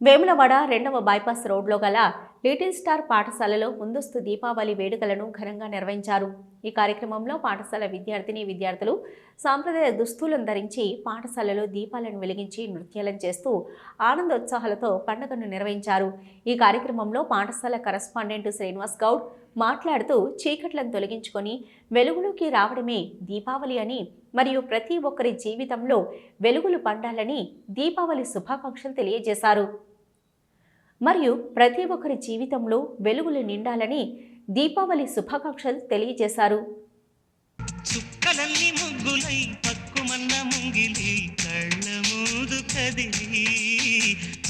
వేములవాడ రెండవ బైపాస్ రోడ్లో గల లిటిల్ స్టార్ పాఠశాలలో ముందస్తు దీపావళి వేడుకలను ఘనంగా నిర్వహించారు. ఈ కార్యక్రమంలో పాఠశాల విద్యార్థిని విద్యార్థులు సాంప్రదాయ దుస్తులను ధరించి పాఠశాలలో దీపాలను వెలిగించి నృత్యాలను చేస్తూ ఆనందోత్సాహాలతో పండుగను నిర్వహించారు. ఈ కార్యక్రమంలో పాఠశాల కరస్పాండెంట్ శ్రీనివాస్ గౌడ్ మాట్లాడుతూ చీకట్లను తొలగించుకొని వెలుగులోకి రావడమే దీపావళి అని మరియు ప్రతి ఒక్కరి జీవితంలో వెలుగులు పండాలని దీపావళి శుభాకాంక్షలు తెలియజేశారు. మరియు ప్రతి ఒక్కరి జీవితంలో వెలుగులు నిండాలని దీపావళి శుభాకాంక్షలు తెలియజేశారు. చుక్కలన్నీ ముగ్గులై పక్కుమన్న ముంగిలి కళ్ళ మూదు కదిలి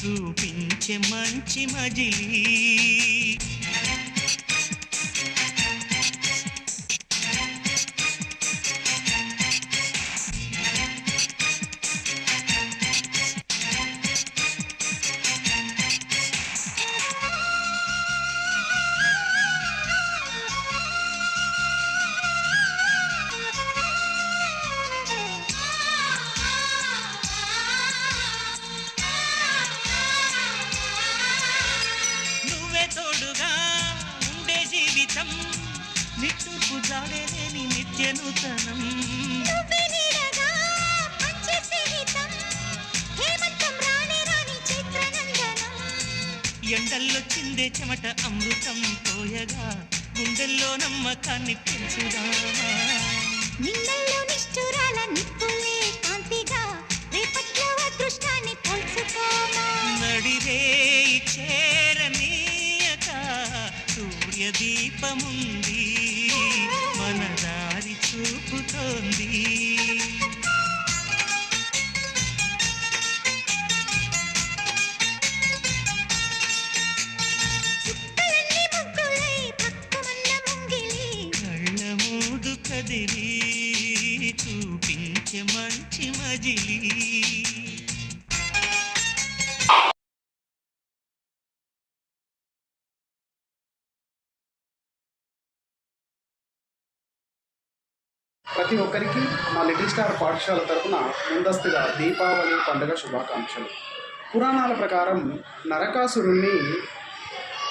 చూపించే మంచి మజిలీ. నిట్టూర్పు జాడేలేని నిత్య నూతనం ఎండల్లో చిందే చెమట అమృతం పోయగా గుండెల్లో నమ్మకాన్ని పెంచుదామా? నిన్నల్లో నిష్ఠురాల నిప్పులే కాంతిగా రేపట్లో అదృష్టాన్ని పోల్చుకోమా నడిరే చేరనీయక సూర్యదీపముంది. కదిలి చూపించే మంచి మజిలీ. ప్రతి ఒక్కరికి మా లిటిల్ స్టార్ పాఠశాల తరపున ముందస్తుగా దీపావళి పండుగ శుభాకాంక్షలు. పురాణాల ప్రకారం నరకాసురుణ్ణి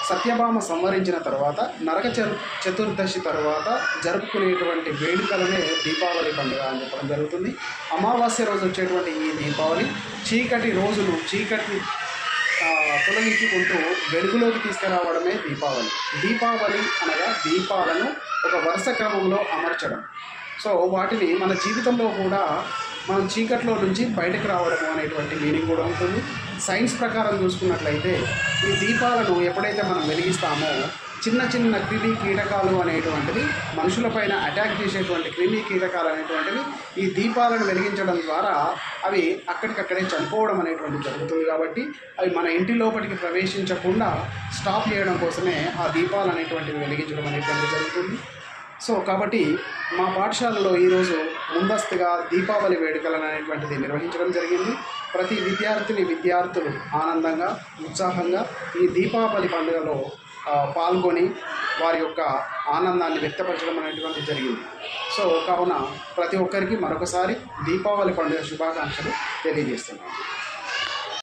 సత్యభామ సంవరించిన తర్వాత నరక చరు- చతుర్దశి తర్వాత జరుపుకునేటువంటి వేడుకలనే దీపావళి పండుగ అని చెప్పడం జరుగుతుంది. అమావాస్య రోజు వచ్చేటువంటి ఈ దీపావళి చీకటి రోజులు చీకటి తొలగించుకుంటూ వెలుగులోకి తీసుకురావడమే దీపావళి. దీపావళి అనగా దీపాలను ఒక వరుస క్రమంలో అమర్చడం. సో వాటిని మన జీవితంలో కూడా మనం చీకట్లో నుంచి బయటకు రావడం అనేటువంటి మీనింగ్ కూడా ఉంటుంది. సైన్స్ ప్రకారం చూసుకున్నట్లయితే ఈ దీపాలను ఎప్పుడైతే మనం వెలిగిస్తామో చిన్న చిన్న క్రిమి కీటకాలు అనేటువంటివి మనుషులపైన అటాక్ చేసేటువంటి క్రిమి కీటకాలు అనేటువంటివి ఈ దీపాలను వెలిగించడం ద్వారా అవి అక్కడికక్కడే చనిపోవడం అనేటువంటి జరుగుతుంది కాబట్టి అవి మన ఇంటి లోపలికి ప్రవేశించకుండా స్టాప్ చేయడం కోసమే ఆ దీపాలు అనేటువంటివి వెలిగించడం అనేటువంటిది జరుగుతుంది. సో కాబట్టి మా పాఠశాలలో ఈరోజు ముందస్తుగా దీపావళి వేడుకలను అనేటువంటిది నిర్వహించడం జరిగింది. ప్రతి విద్యార్థిని విద్యార్థులు ఆనందంగా ఉత్సాహంగా ఈ దీపావళి పండుగలో పాల్గొని వారి యొక్క ఆనందాన్ని వ్యక్తపరచడం అనేటువంటి జరిగింది. సో కావున ప్రతి ఒక్కరికి మరొకసారి దీపావళి పండుగ శుభాకాంక్షలు తెలియజేస్తున్నాను.